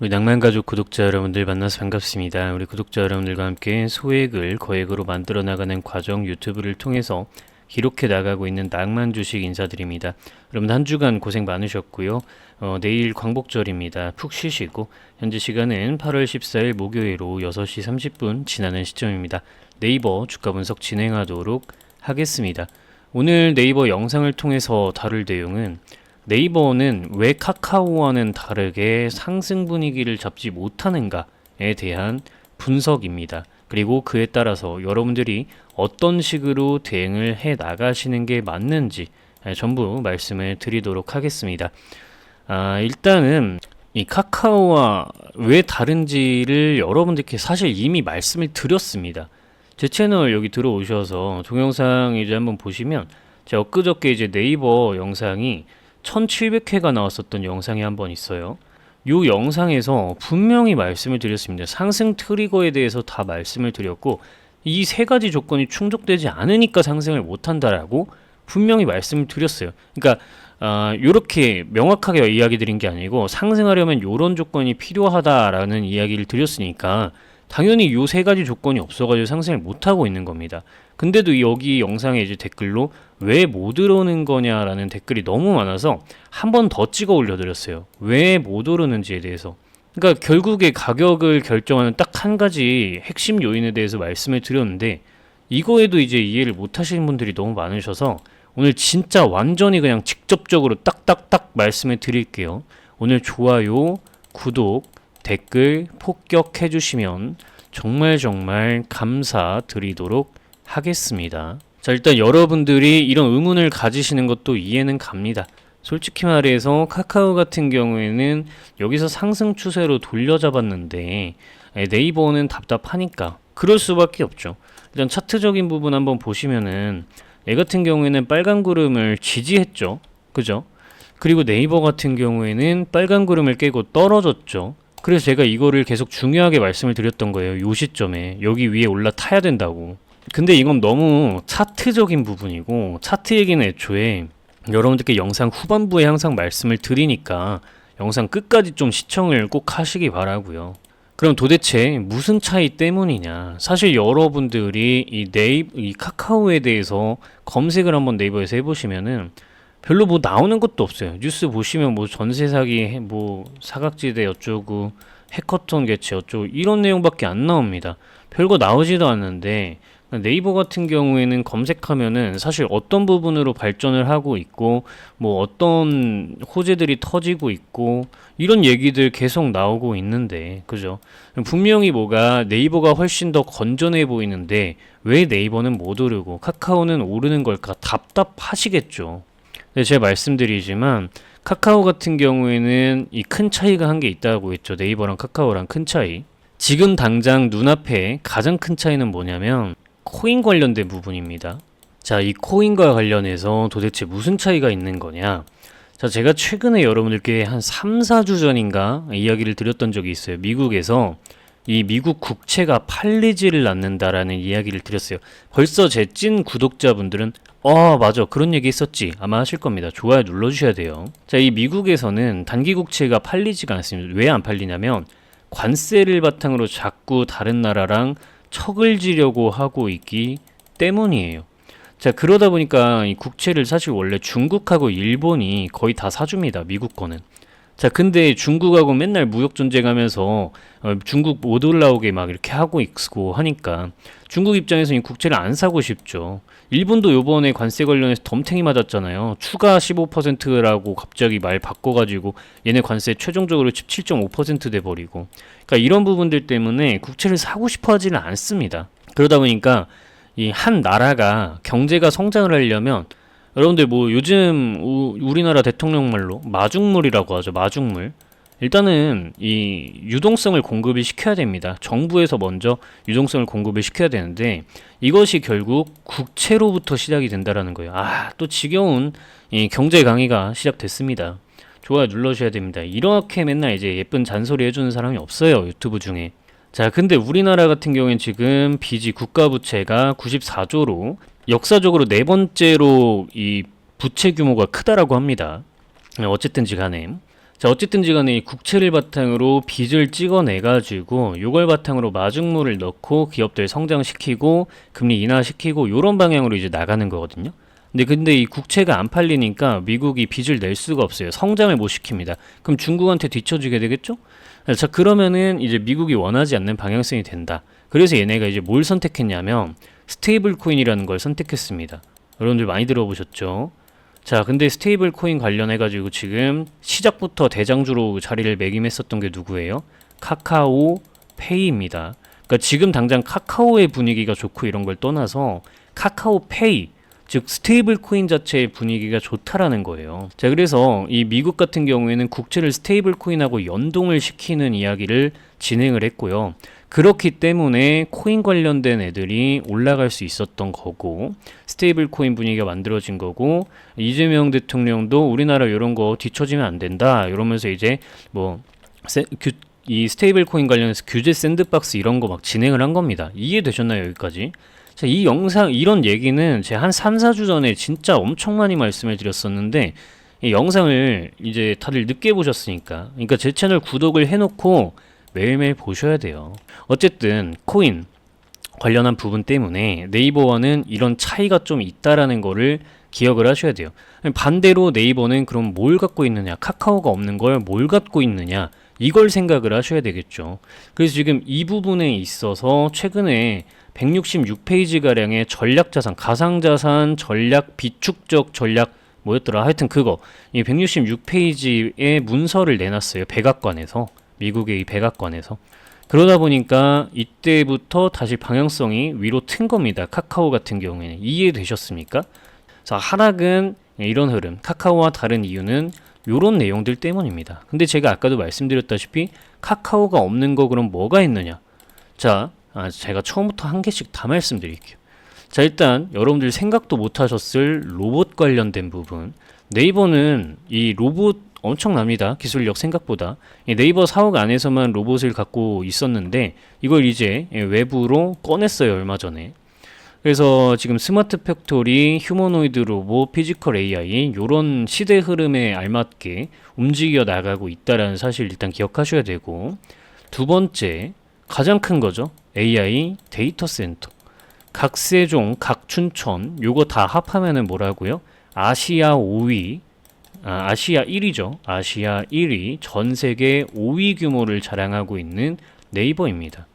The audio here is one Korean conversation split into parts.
우리 낭만가족 구독자 여러분들 만나서 반갑습니다. 우리 구독자 여러분들과 함께 소액을 거액으로 만들어 나가는 과정 유튜브를 통해서 기록해 나가고 있는 낭만 주식 인사드립니다. 여러분 한 주간 고생 많으셨고요. 어, 내일 광복절입니다. 푹 쉬시고 현재 시간은 8월 14일 목요일 오후 6시 30분 지나는 시점입니다. 네이버 주가 분석 진행하도록 하겠습니다. 오늘 네이버 영상을 통해서 다룰 내용은 네이버는 왜 카카오와는 다르게 상승 분위기를 잡지 못하는가에 대한 분석입니다. 그리고 그에 따라서 여러분들이 어떤 식으로 대응을 해 나가시는 게 맞는지 예, 전부 말씀을 드리도록 하겠습니다. 아, 일단은 이 카카오와 왜 다른지를 여러분들께 사실 이미 말씀을 드렸습니다. 제 채널 여기 들어오셔서 동영상 이제 한번 보시면 제가 엊그저께 이제 네이버 영상이 1700회가 나왔었던 영상이 한 번 있어요. 요 영상에서 분명히 말씀을 드렸습니다. 상승 트리거에 대해서 다 말씀을 드렸고 이 세 가지 조건이 충족되지 않으니까 상승을 못 한다라고 분명히 말씀을 드렸어요. 그러니까 아, 요렇게 명확하게 이야기 드린 게 아니고 상승하려면 요런 조건이 필요하다라는 이야기를 드렸으니까 당연히 요 세 가지 조건이 없어가지고 상승을 못 하고 있는 겁니다. 근데도 여기 영상에 이제 댓글로 왜 못 오르는 거냐라는 댓글이 너무 많아서 한 번 더 찍어 올려드렸어요. 왜 못 오르는지에 대해서. 그러니까 결국에 가격을 결정하는 딱 한 가지 핵심 요인에 대해서 말씀을 드렸는데 이거에도 이제 이해를 못 하시는 분들이 너무 많으셔서 오늘 진짜 완전히 그냥 직접적으로 딱딱딱 말씀을 드릴게요. 오늘 좋아요, 구독, 댓글 폭격해 주시면 정말 정말 감사드리도록 하겠습니다. 자, 일단 여러분들이 이런 의문을 가지시는 것도 이해는 갑니다. 솔직히 말해서 카카오 같은 경우에는 여기서 상승 추세로 돌려잡았는데 에, 네이버는 답답하니까 그럴 수밖에 없죠. 일단 차트적인 부분 한번 보시면은 얘 같은 경우에는 빨간 구름을 지지했죠. 그죠? 그리고 네이버 같은 경우에는 빨간 구름을 깨고 떨어졌죠. 그래서 제가 이거를 계속 중요하게 말씀을 드렸던 거예요. 요 시점에 여기 위에 올라타야 된다고. 근데 이건 너무 차트적인 부분이고 차트 얘기는 애초에 여러분들께 영상 후반부에 항상 말씀을 드리니까 영상 끝까지 좀 시청을 꼭 하시기 바라고요. 그럼 도대체 무슨 차이 때문이냐? 사실 여러분들이 이 네이 이 카카오에 대해서 검색을 한번 네이버에서 해보시면은 별로 뭐 나오는 것도 없어요. 뉴스 보시면 뭐 전세 사기, 해- 뭐 사각지대 어쩌고 해커톤 개최 어쩌고 이런 내용밖에 안 나옵니다. 별거 나오지도 않는데 네이버 같은 경우에는 검색하면은 사실 어떤 부분으로 발전을 하고 있고 뭐 어떤 호재들이 터지고 있고 이런 얘기들 계속 나오고 있는데 그죠? 분명히 뭐가 네이버가 훨씬 더 건전해 보이는데 왜 네이버는 못 오르고 카카오는 오르는 걸까 답답하시겠죠. 네, 제가 말씀드리지만 카카오 같은 경우에는 이 큰 차이가 한 게 있다고 했죠. 네이버랑 카카오랑 큰 차이. 지금 당장 눈앞에 가장 큰 차이는 뭐냐면 코인 관련된 부분입니다. 자, 이 코인과 관련해서 도대체 무슨 차이가 있는 거냐? 자, 제가 최근에 여러분들께 한 3, 4주 전인가 이야기를 드렸던 적이 있어요. 미국에서 이 미국 국채가 팔리지를 않는다라는 이야기를 드렸어요. 벌써 제 찐 구독자분들은 어, 맞아. 그런 얘기 있었지. 아마 하실 겁니다. 좋아요 눌러주셔야 돼요. 자, 이 미국에서는 단기 국채가 팔리지가 않습니다. 왜 안 팔리냐면 관세를 바탕으로 자꾸 다른 나라랑 척을 지려고 하고 있기 때문이에요. 자, 그러다 보니까 이 국채를 사실 원래 중국하고 일본이 거의 다 사줍니다. 미국 거는. 자, 근데 중국하고 맨날 무역 전쟁하면서 어, 중국 못 올라오게 막 이렇게 하고 있고 하니까 중국 입장에서는 이 국채를 안 사고 싶죠. 일본도 요번에 관세 관련해서 덤탱이 맞았잖아요. 추가 15%라고 갑자기 말 바꿔가지고 얘네 관세 최종적으로 17.5% 돼버리고. 그러니까 이런 부분들 때문에 국채를 사고 싶어 하지는 않습니다. 그러다 보니까 이 한 나라가 경제가 성장을 하려면 여러분들 뭐 요즘 우, 우리나라 대통령 말로 마중물이라고 하죠. 마중물. 일단은 이 유동성을 공급을 시켜야 됩니다. 정부에서 먼저 유동성을 공급을 시켜야 되는데 이것이 결국 국채로부터 시작이 된다라는 거예요. 아, 또 지겨운 이 경제 강의가 시작됐습니다. 좋아요 눌러주셔야 됩니다. 이렇게 맨날 이제 예쁜 잔소리 해주는 사람이 없어요. 유튜브 중에. 자, 근데 우리나라 같은 경우엔 지금 빚이 국가 부채가 94조로 역사적으로 네 번째로 이 부채 규모가 크다라고 합니다. 어쨌든지 간에 자, 어쨌든지 간에 이 국채를 바탕으로 빚을 찍어내가지고 요걸 바탕으로 마중물을 넣고 기업들 성장시키고 금리 인하시키고 요런 방향으로 이제 나가는 거거든요. 근데 근데 이 국채가 안 팔리니까 미국이 빚을 낼 수가 없어요. 성장을 못 시킵니다. 그럼 중국한테 뒤처지게 되겠죠? 자, 그러면은 이제 미국이 원하지 않는 방향성이 된다. 그래서 얘네가 이제 뭘 선택했냐면 스테이블 코인이라는 걸 선택했습니다. 여러분들 많이 들어보셨죠? 자, 근데 스테이블 코인 관련해 가지고 지금 시작부터 대장주로 자리를 매김했었던 게 누구예요? 카카오 페이입니다. 그러니까 지금 당장 카카오의 분위기가 좋고 이런 걸 떠나서 카카오 페이 즉 스테이블 코인 자체의 분위기가 좋다라는 거예요. 자, 그래서 이 미국 같은 경우에는 국채를 스테이블 코인하고 연동을 시키는 이야기를 진행을 했고요. 그렇기 때문에 코인 관련된 애들이 올라갈 수 있었던 거고 스테이블 코인 분위기가 만들어진 거고 이재명 대통령도 우리나라 이런 거 뒤처지면 안 된다 이러면서 이제 뭐 세, 규, 이 스테이블 코인 관련해서 규제 샌드박스 이런 거 막 진행을 한 겁니다. 이해되셨나요 여기까지? 자, 이 영상 이런 얘기는 제가 한 3, 4주 전에 진짜 엄청 많이 말씀을 드렸었는데 이 영상을 이제 다들 늦게 보셨으니까 그러니까 제 채널 구독을 해놓고 매일매일 보셔야 돼요. 어쨌든 코인 관련한 부분 때문에 네이버와는 이런 차이가 좀 있다라는 거를 기억을 하셔야 돼요. 반대로 네이버는 그럼 뭘 갖고 있느냐? 카카오가 없는 걸 뭘 갖고 있느냐? 이걸 생각을 하셔야 되겠죠. 그래서 지금 이 부분에 있어서 최근에 166페이지 가량의 전략 자산, 가상 자산 전략 비축적 전략 뭐였더라? 하여튼 그거 이 166페이지의 문서를 내놨어요. 백악관에서 미국의 이 백악관에서 그러다 보니까 이때부터 다시 방향성이 위로 튼 겁니다. 카카오 같은 경우에는 이해되셨습니까? 자 하락은 이런 흐름, 카카오와 다른 이유는 이런 내용들 때문입니다. 근데 제가 아까도 말씀드렸다시피 카카오가 없는 거 그럼 뭐가 있느냐? 자, 아, 제가 처음부터 한 개씩 다 말씀드릴게요. 자, 일단 여러분들 생각도 못 하셨을 로봇 관련된 부분. 네이버는 이 로봇 엄청납니다. 기술력 생각보다. 이 네이버 사옥 안에서만 로봇을 갖고 있었는데 이걸 이제 외부로 꺼냈어요. 얼마 전에. 그래서 지금 스마트 팩토리, 휴머노이드 로봇, 피지컬 AI 요런 시대 흐름에 알맞게 움직여 나가고 있다라는 사실 일단 기억하셔야 되고 두 번째 가장 큰 거죠. AI 데이터 센터. 각 세종, 각 춘천 요거 다 합하면은 뭐라고요? 아시아 5위 아, 아시아 1위죠. 아시아 1위 전 세계 5위 규모를 자랑하고 있는 네이버입니다.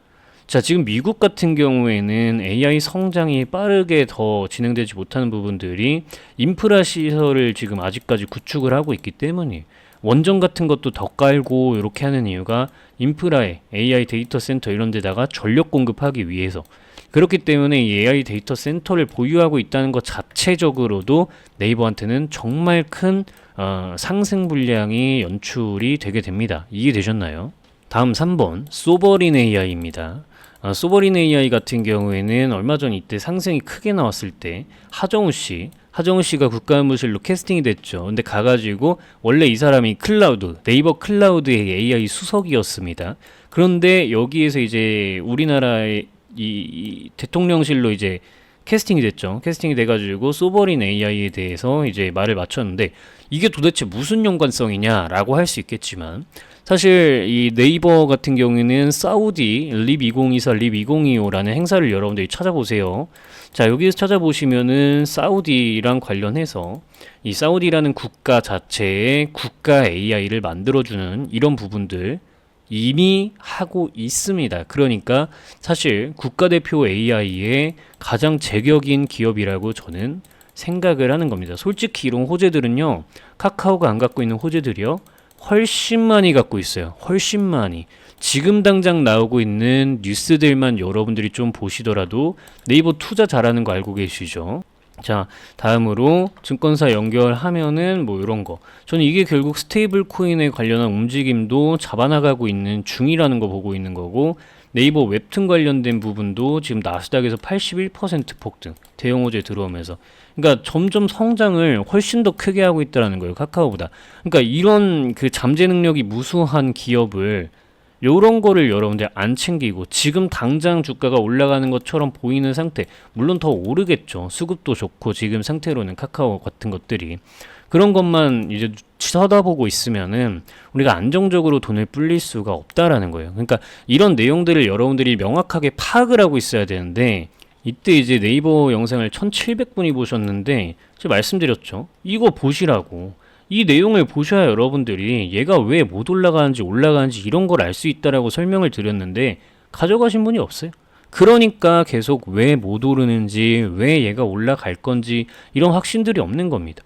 자, 지금 미국 같은 경우에는 AI 성장이 빠르게 더 진행되지 못하는 부분들이 인프라 시설을 지금 아직까지 구축을 하고 있기 때문에 원전 같은 것도 더 깔고 이렇게 하는 이유가 인프라에 AI 데이터 센터 이런 데다가 전력 공급하기 위해서 그렇기 때문에 이 AI 데이터 센터를 보유하고 있다는 것 자체적으로도 네이버한테는 정말 큰 어, 상승 분량이 연출이 되게 됩니다. 이해되셨나요? 다음 3번 소버린 AI입니다. 어, 소버린 AI 같은 경우에는 얼마 전 이때 상승이 크게 나왔을 때 하정우 씨 하정우 씨가 국가무실로 캐스팅이 됐죠. 근데 가가지고 원래 이 사람이 클라우드 네이버 클라우드의 AI 수석이었습니다. 그런데 여기에서 이제 우리나라의 이, 이 대통령실로 이제 캐스팅이 됐죠. 캐스팅이 돼가지고 소버린 AI에 대해서 이제 말을 맞췄는데 이게 도대체 무슨 연관성이냐라고 할 수 있겠지만 사실 이 네이버 같은 경우에는 사우디 립 2024, 립 2025라는 행사를 여러분들이 찾아보세요. 자, 여기서 찾아보시면은 사우디랑 관련해서 이 사우디라는 국가 자체의 국가 AI를 만들어주는 이런 부분들 이미 하고 있습니다. 그러니까 사실 국가대표 AI의 가장 제격인 기업이라고 저는 생각을 하는 겁니다. 솔직히 이런 호재들은요, 카카오가 안 갖고 있는 호재들이요, 훨씬 많이 갖고 있어요. 훨씬 많이. 지금 당장 나오고 있는 뉴스들만 여러분들이 좀 보시더라도 네이버 투자 잘하는 거 알고 계시죠? 자, 다음으로 증권사 연결하면은 뭐 이런 거. 저는 이게 결국 스테이블 코인에 관련한 움직임도 잡아나가고 있는 중이라는 거 보고 있는 거고 네이버 웹툰 관련된 부분도 지금 나스닥에서 81% 폭등. 대형 호재 들어오면서. 그러니까 점점 성장을 훨씬 더 크게 하고 있다라는 거예요. 카카오보다. 그러니까 이런 그 잠재 능력이 무수한 기업을 요런 거를 여러분들 안 챙기고 지금 당장 주가가 올라가는 것처럼 보이는 상태 물론 더 오르겠죠 수급도 좋고 지금 상태로는 카카오 같은 것들이 그런 것만 이제 쳐다보고 있으면은 우리가 안정적으로 돈을 불릴 수가 없다라는 거예요. 그러니까 이런 내용들을 여러분들이 명확하게 파악을 하고 있어야 되는데 이때 이제 네이버 영상을 1700분이 보셨는데 제가 말씀드렸죠. 이거 보시라고. 이 내용을 보셔야 여러분들이 얘가 왜 못 올라가는지 올라가는지 이런 걸 알 수 있다라고 설명을 드렸는데 가져가신 분이 없어요. 그러니까 계속 왜 못 오르는지, 왜 얘가 올라갈 건지 이런 확신들이 없는 겁니다.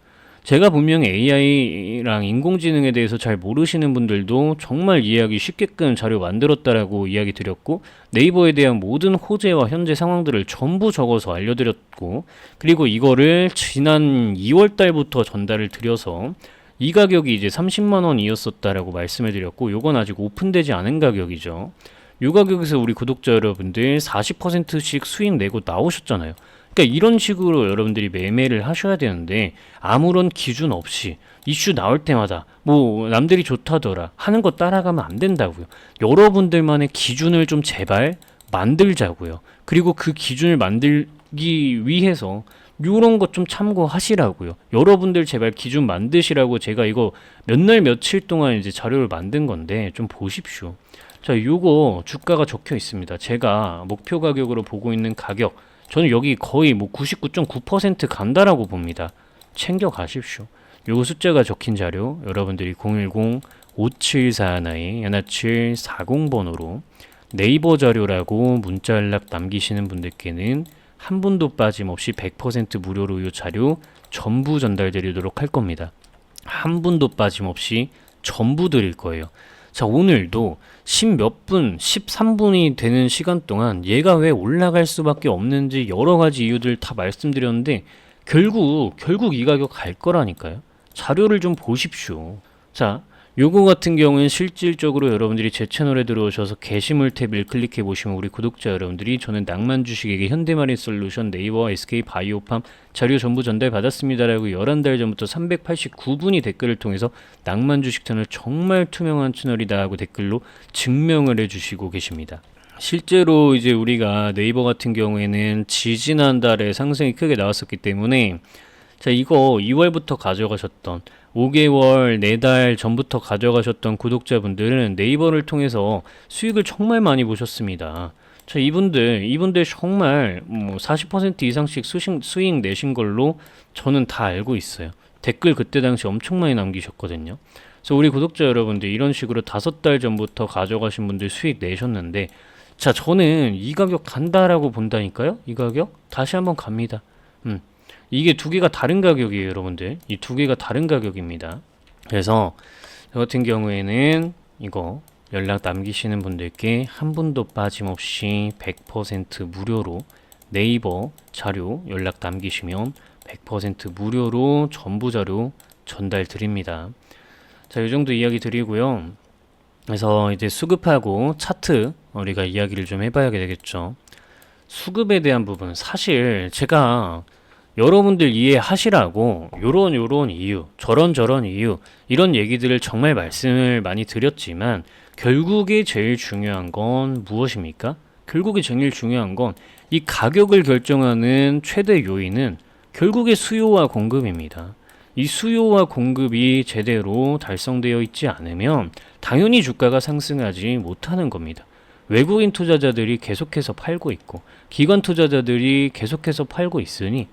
제가 분명히 AI랑 인공지능에 대해서 잘 모르시는 분들도 정말 이해하기 쉽게끔 자료 만들었다라고 이야기 드렸고 네이버에 대한 모든 호재와 현재 상황들을 전부 적어서 알려드렸고 그리고 이거를 지난 2월 달부터 전달을 드려서 이 가격이 이제 30만 원이었었다라고 말씀을 드렸고 요건 아직 오픈되지 않은 가격이죠. 요 가격에서 우리 구독자 여러분들 40%씩 수익 내고 나오셨잖아요. 그러니까 이런 식으로 여러분들이 매매를 하셔야 되는데 아무런 기준 없이 이슈 나올 때마다 뭐 남들이 좋다더라 하는 거 따라가면 안 된다고요. 여러분들만의 기준을 좀 제발 만들자고요. 그리고 그 기준을 만들기 위해서 요런 것 좀 참고하시라고요. 여러분들 제발 기준 만드시라고 제가 이거 몇 날 며칠 동안 이제 자료를 만든 건데 좀 보십시오. 자, 요거 주가가 적혀 있습니다. 제가 목표 가격으로 보고 있는 가격 저는 여기 거의 뭐 99.9% 간다라고 봅니다. 챙겨 가십시오. 요 숫자가 적힌 자료 여러분들이 010 5741 연하칠 40번으로 네이버 자료라고 문자 연락 남기시는 분들께는 한 분도 빠짐없이 100% 무료로 이 자료 전부 전달 드리도록 할 겁니다. 한 분도 빠짐없이 전부 드릴 거예요. 자, 오늘도 10몇 분, 13분이 되는 시간 동안 얘가 왜 올라갈 수밖에 없는지 여러 가지 이유들 다 말씀드렸는데 결국, 결국 이 가격 갈 거라니까요. 자료를 좀 보십시오. 자, 요거 같은 경우는 실질적으로 여러분들이 제 채널에 들어오셔서 게시물 탭을 클릭해 보시면 우리 구독자 여러분들이 저는 낭만 주식에게 현대마린 솔루션 네이버 SK 바이오팜 자료 전부 전달 받았습니다라고 11달 전부터 389분이 댓글을 통해서 낭만 주식 채널 정말 투명한 채널이다 하고 댓글로 증명을 해 주시고 계십니다. 실제로 이제 우리가 네이버 같은 경우에는 지지난달에 상승이 크게 나왔었기 때문에 자 이거 2월부터 가져가셨던 5개월, 4달 전부터 가져가셨던 구독자분들은 네이버를 통해서 수익을 정말 많이 보셨습니다. 자, 이분들, 이분들 정말 뭐 40% 이상씩 수익, 수익 내신 걸로 저는 다 알고 있어요. 댓글 그때 당시 엄청 많이 남기셨거든요. 그래서 우리 구독자 여러분들 이런 식으로 다섯 달 전부터 가져가신 분들 수익 내셨는데 자, 저는 이 가격 간다라고 본다니까요? 이 가격? 다시 한번 갑니다. 음. 이게 두 개가 다른 가격이에요, 여러분들. 이 두 개가 다른 가격입니다. 그래서 저 같은 경우에는 이거 연락 남기시는 분들께 한 분도 빠짐없이 100% 무료로 네이버 자료 연락 남기시면 100% 무료로 전부 자료 전달 드립니다. 자, 이 정도 이야기 드리고요. 그래서 이제 수급하고 차트 우리가 이야기를 좀 해봐야 되겠죠. 수급에 대한 부분 사실 제가 여러분들 이해하시라고 요런 요런 이유, 저런 저런 이유 이런 얘기들을 정말 말씀을 많이 드렸지만 결국에 제일 중요한 건 무엇입니까? 결국에 제일 중요한 건 이 가격을 결정하는 최대 요인은 결국에 수요와 공급입니다. 이 수요와 공급이 제대로 달성되어 있지 않으면 당연히 주가가 상승하지 못하는 겁니다. 외국인 투자자들이 계속해서 팔고 있고 기관 투자자들이 계속해서 팔고 있으니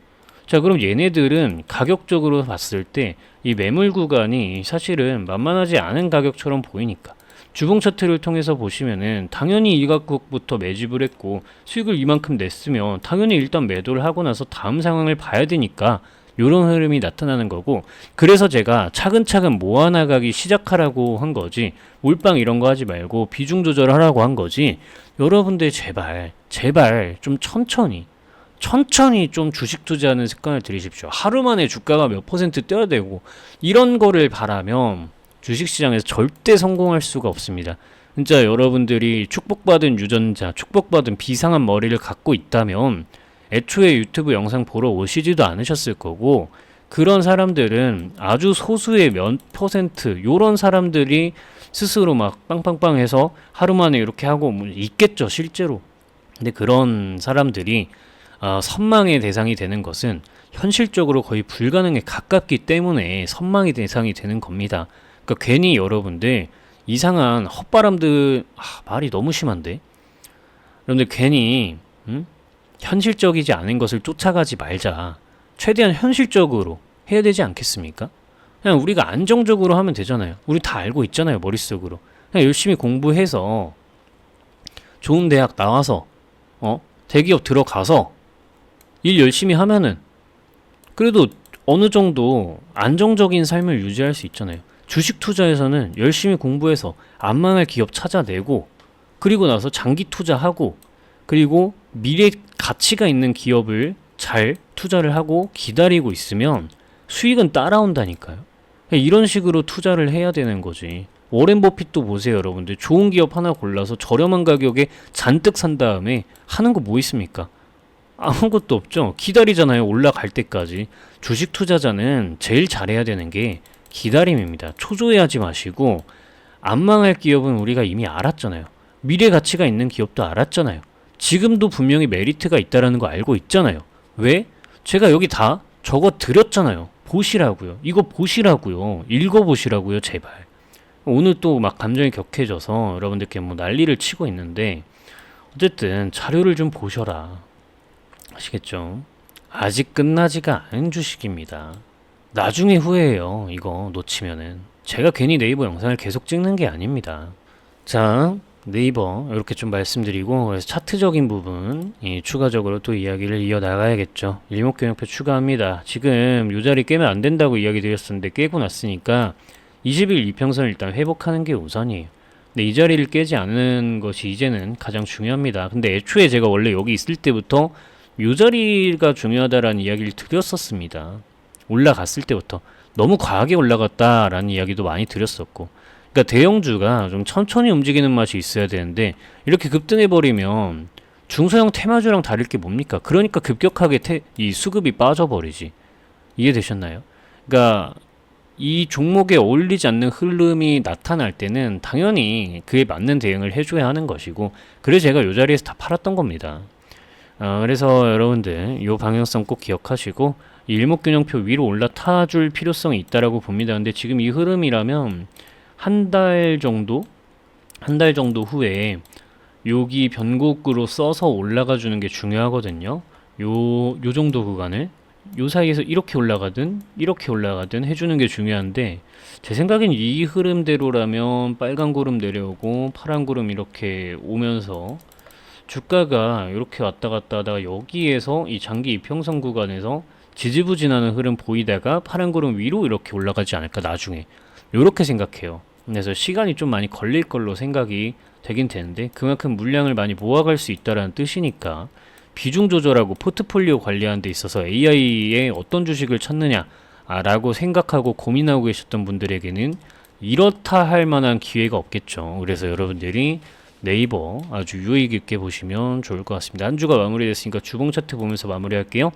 자, 그럼 얘네들은 가격적으로 봤을 때 이 매물 구간이 사실은 만만하지 않은 가격처럼 보이니까. 주봉 차트를 통해서 보시면은 당연히 이 가격부터 매집을 했고 수익을 이만큼 냈으면 당연히 일단 매도를 하고 나서 다음 상황을 봐야 되니까 요런 흐름이 나타나는 거고 그래서 제가 차근차근 모아나가기 시작하라고 한 거지 몰빵 이런 거 하지 말고 비중 조절하라고 한 거지. 여러분들 제발 제발 좀 천천히 천천히 좀 주식 투자하는 습관을 들이십시오. 하루 만에 주가가 몇 퍼센트 뛰어대고 이런 거를 바라면 주식 시장에서 절대 성공할 수가 없습니다. 진짜 여러분들이 축복받은 유전자, 축복받은 비상한 머리를 갖고 있다면 애초에 유튜브 영상 보러 오시지도 않으셨을 거고 그런 사람들은 아주 소수의 몇 퍼센트 요런 사람들이 스스로 막 빵빵빵 해서 하루 만에 이렇게 하고 뭐 있겠죠 실제로 근데 그런 사람들이 어, 선망의 대상이 되는 것은 현실적으로 거의 불가능에 가깝기 때문에 선망의 대상이 되는 겁니다. 그러니까 괜히 여러분들 이상한 헛바람들 아, 말이 너무 심한데 여러분들 괜히 음? 현실적이지 않은 것을 쫓아가지 말자. 최대한 현실적으로 해야 되지 않겠습니까? 그냥 우리가 안정적으로 하면 되잖아요. 우리 다 알고 있잖아요, 머릿속으로. 그냥 열심히 공부해서 좋은 대학 나와서 어? 대기업 들어가서 일 열심히 하면은 그래도 어느 정도 안정적인 삶을 유지할 수 있잖아요. 주식 투자에서는 열심히 공부해서 안 망할 기업 찾아내고 그리고 나서 장기 투자하고 그리고 미래 가치가 있는 기업을 잘 투자를 하고 기다리고 있으면 수익은 따라온다니까요. 이런 식으로 투자를 해야 되는 거지. 워렌 버핏도 보세요, 여러분들. 좋은 기업 하나 골라서 저렴한 가격에 잔뜩 산 다음에 하는 거 뭐 있습니까? 아무것도 없죠. 기다리잖아요. 올라갈 때까지. 주식 투자자는 제일 잘해야 되는 게 기다림입니다. 초조해하지 마시고 안 망할 기업은 우리가 이미 알았잖아요. 미래 가치가 있는 기업도 알았잖아요. 지금도 분명히 메리트가 있다라는 거 알고 있잖아요. 왜? 제가 여기 다 적어 드렸잖아요. 보시라고요. 이거 보시라고요. 읽어 보시라고요, 제발. 오늘 또 막 감정이 격해져서 여러분들께 뭐 난리를 치고 있는데 어쨌든 자료를 좀 보셔라. 아시겠죠? 아직 끝나지가 않은 주식입니다. 나중에 후회해요. 이거 놓치면은. 제가 괜히 네이버 영상을 계속 찍는 게 아닙니다. 자, 네이버 이렇게 좀 말씀드리고 그래서 차트적인 부분 예, 추가적으로 또 이야기를 이어 나가야겠죠. 일목균형표 추가합니다. 지금 요 자리 깨면 안 된다고 이야기 드렸었는데 깨고 났으니까 20일 이평선 일단 회복하는 게 우선이에요. 근데 이 자리를 깨지 않는 것이 이제는 가장 중요합니다. 근데 애초에 제가 원래 여기 있을 때부터 요 자리가 중요하다라는 이야기를 드렸었습니다. 올라갔을 때부터 너무 과하게 올라갔다라는 이야기도 많이 드렸었고 그러니까 대형주가 좀 천천히 움직이는 맛이 있어야 되는데 이렇게 급등해 버리면 중소형 테마주랑 다를 게 뭡니까? 그러니까 급격하게 테, 이 수급이 빠져버리지. 이해되셨나요? 그러니까 이 종목에 어울리지 않는 흐름이 나타날 때는 당연히 그에 맞는 대응을 해줘야 하는 것이고 그래서 제가 요 자리에서 다 팔았던 겁니다. 어, 그래서 여러분들 이 방향성 꼭 기억하시고 일목균형표 위로 올라타 줄 필요성이 있다라고 봅니다. 근데 지금 이 흐름이라면 한 달 정도 한 달 정도 후에 여기 변곡으로 써서 올라가 주는 게 중요하거든요. 요, 요 정도 구간을 요 사이에서 이렇게 올라가든 이렇게 올라가든 해주는 게 중요한데 제 생각엔 이 흐름대로라면 빨간 구름 내려오고 파란 구름 이렇게 오면서 주가가 이렇게 왔다 갔다 하다가 여기에서 이 장기 이평선 구간에서 지지부진하는 흐름 보이다가 파란 구름 위로 이렇게 올라가지 않을까 나중에 이렇게 생각해요. 그래서 시간이 좀 많이 걸릴 걸로 생각이 되긴 되는데 그만큼 물량을 많이 모아갈 수 있다라는 뜻이니까 비중 조절하고 포트폴리오 관리하는 데 있어서 AI에 어떤 주식을 찾느냐라고 생각하고 고민하고 계셨던 분들에게는 이렇다 할 만한 기회가 없겠죠. 그래서 여러분들이 네이버 아주 유익 있게 보시면 좋을 것 같습니다. 한 주가 마무리됐으니까 주봉 차트 보면서 마무리할게요.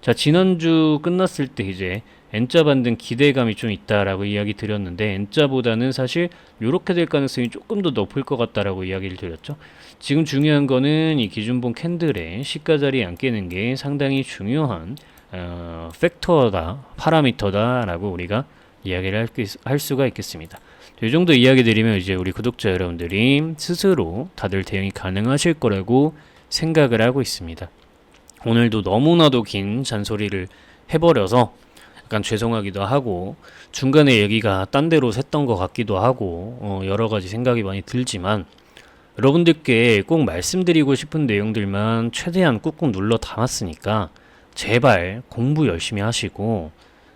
자, 지난주 끝났을 때 이제 N자 반등 기대감이 좀 있다라고 이야기 드렸는데 N자보다는 사실 이렇게 될 가능성이 조금 더 높을 것 같다라고 이야기를 드렸죠. 지금 중요한 거는 이 기준봉 캔들의 시가 자리 안 깨는 게 상당히 중요한 어, 팩터다, 파라미터다라고 우리가 이야기를 할, 할 수가 있겠습니다. 이 정도 이야기 드리면 이제 우리 구독자 여러분들이 스스로 다들 대응이 가능하실 거라고 생각을 하고 있습니다. 오늘도 너무나도 긴 잔소리를 해버려서 약간 죄송하기도 하고 중간에 얘기가 딴 데로 샜던 것 같기도 하고 어, 여러 가지 생각이 많이 들지만 여러분들께 꼭 말씀드리고 싶은 내용들만 최대한 꾹꾹 눌러 담았으니까 제발 공부 열심히 하시고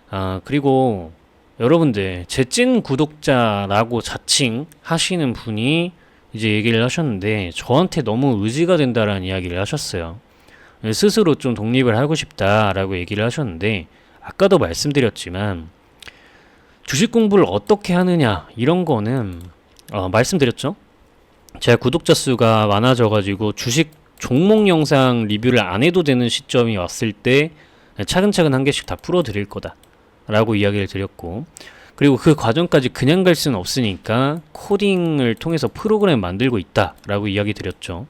아 그리고 여러분들 제 찐 구독자라고 자칭 하시는 분이 이제 얘기를 하셨는데 저한테 너무 의지가 된다라는 이야기를 하셨어요. 스스로 좀 독립을 하고 싶다라고 얘기를 하셨는데 아까도 말씀드렸지만 주식 공부를 어떻게 하느냐 이런 거는 어, 말씀드렸죠. 제가 구독자 수가 많아져가지고 주식 종목 영상 리뷰를 안 해도 되는 시점이 왔을 때 차근차근 한 개씩 다 풀어드릴 거다 라고 이야기를 드렸고 그리고 그 과정까지 그냥 갈 수는 없으니까 코딩을 통해서 프로그램 만들고 있다 라고 이야기 드렸죠.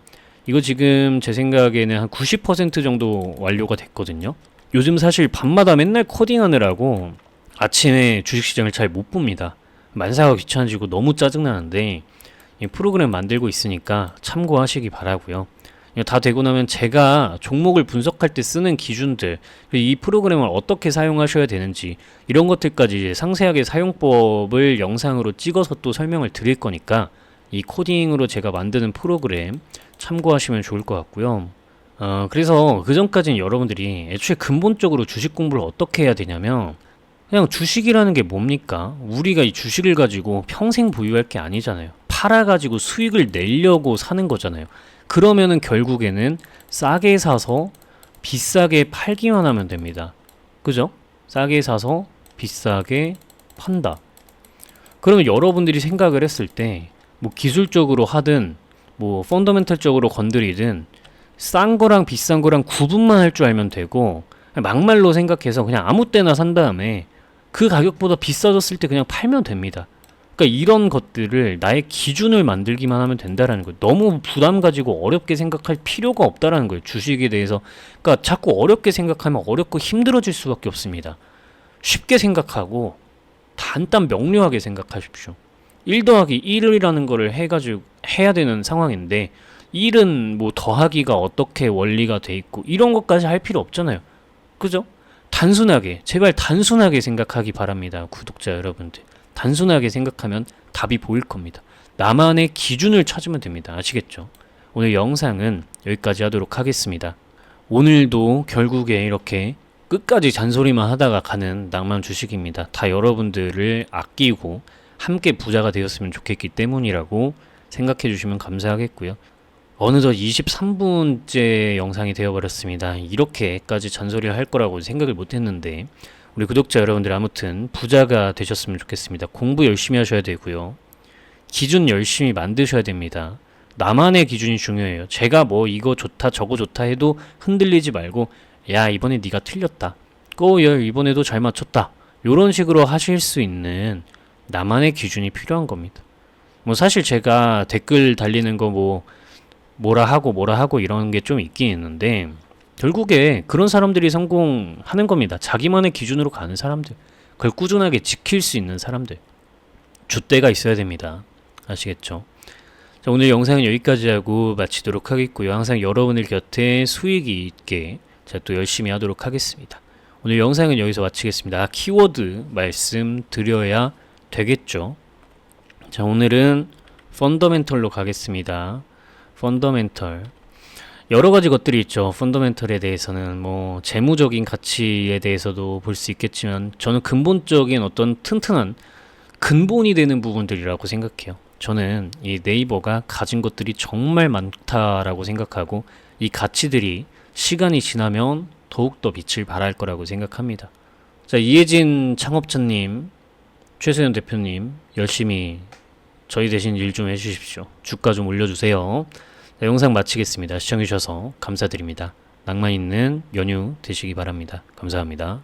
이거 지금 제 생각에는 한 90% 정도 완료가 됐거든요. 요즘 사실 밤마다 맨날 코딩하느라고 아침에 주식시장을 잘 못 봅니다. 만사가 귀찮아지고 너무 짜증나는데 이 프로그램 만들고 있으니까 참고하시기 바라고요. 다 되고 나면 제가 종목을 분석할 때 쓰는 기준들, 이 프로그램을 어떻게 사용하셔야 되는지 이런 것들까지 상세하게 사용법을 영상으로 찍어서 또 설명을 드릴 거니까 이 코딩으로 제가 만드는 프로그램 참고하시면 좋을 것 같고요. 어, 그래서 그 전까지는 여러분들이 애초에 근본적으로 주식 공부를 어떻게 해야 되냐면 그냥 주식이라는 게 뭡니까? 우리가 이 주식을 가지고 평생 보유할 게 아니잖아요. 팔아가지고 수익을 내려고 사는 거잖아요. 그러면은 결국에는 싸게 사서 비싸게 팔기만 하면 됩니다. 그죠? 싸게 사서 비싸게 판다. 그러면 여러분들이 생각을 했을 때 뭐 기술적으로 하든 뭐 펀더멘탈적으로 건드리든 싼 거랑 비싼 거랑 구분만 할 줄 알면 되고 막말로 생각해서 그냥 아무 때나 산 다음에 그 가격보다 비싸졌을 때 그냥 팔면 됩니다. 그러니까 이런 것들을 나의 기준을 만들기만 하면 된다라는 거예요. 너무 부담 가지고 어렵게 생각할 필요가 없다라는 거예요. 주식에 대해서. 그러니까 자꾸 어렵게 생각하면 어렵고 힘들어질 수밖에 없습니다. 쉽게 생각하고 단단 명료하게 생각하십시오. 1 더하기 1이라는 거를 해가지고 해야 되는 상황인데 1은 뭐 더하기가 어떻게 원리가 돼 있고 이런 것까지 할 필요 없잖아요. 그죠? 단순하게 제발 단순하게 생각하기 바랍니다. 구독자 여러분들. 단순하게 생각하면 답이 보일 겁니다. 나만의 기준을 찾으면 됩니다. 아시겠죠? 오늘 영상은 여기까지 하도록 하겠습니다. 오늘도 결국에 이렇게 끝까지 잔소리만 하다가 가는 낭만 주식입니다. 다 여러분들을 아끼고 함께 부자가 되었으면 좋겠기 때문이라고 생각해 주시면 감사하겠고요. 어느덧 23분째 영상이 되어버렸습니다. 이렇게까지 잔소리를 할 거라고 생각을 못 했는데, 우리 구독자 여러분들 아무튼 부자가 되셨으면 좋겠습니다. 공부 열심히 하셔야 되고요. 기준 열심히 만드셔야 됩니다. 나만의 기준이 중요해요. 제가 뭐 이거 좋다 저거 좋다 해도 흔들리지 말고 야 이번에 네가 틀렸다. 꼬열 이번에도 잘 맞췄다. 요런 식으로 하실 수 있는 나만의 기준이 필요한 겁니다. 뭐 사실 제가 댓글 달리는 거 뭐 뭐라 하고 뭐라 하고 이런 게 좀 있긴 있는데 결국에 그런 사람들이 성공하는 겁니다. 자기만의 기준으로 가는 사람들. 그걸 꾸준하게 지킬 수 있는 사람들. 줏대가 있어야 됩니다. 아시겠죠? 자, 오늘 영상은 여기까지 하고 마치도록 하겠고요. 항상 여러분들 곁에 수익이 있게 제가 또 열심히 하도록 하겠습니다. 오늘 영상은 여기서 마치겠습니다. 아, 키워드 말씀드려야 되겠죠. 자, 오늘은 펀더멘털로 가겠습니다. 펀더멘털. 여러 가지 것들이 있죠. 펀더멘털에 대해서는 뭐 재무적인 가치에 대해서도 볼 수 있겠지만 저는 근본적인 어떤 튼튼한 근본이 되는 부분들이라고 생각해요. 저는 이 네이버가 가진 것들이 정말 많다라고 생각하고 이 가치들이 시간이 지나면 더욱더 빛을 발할 거라고 생각합니다. 자, 이혜진 창업자님, 최소연 대표님, 열심히 저희 대신 일 좀 해주십시오. 주가 좀 올려주세요. 자, 영상 마치겠습니다. 시청해주셔서 감사드립니다. 낭만 있는 연휴 되시기 바랍니다. 감사합니다.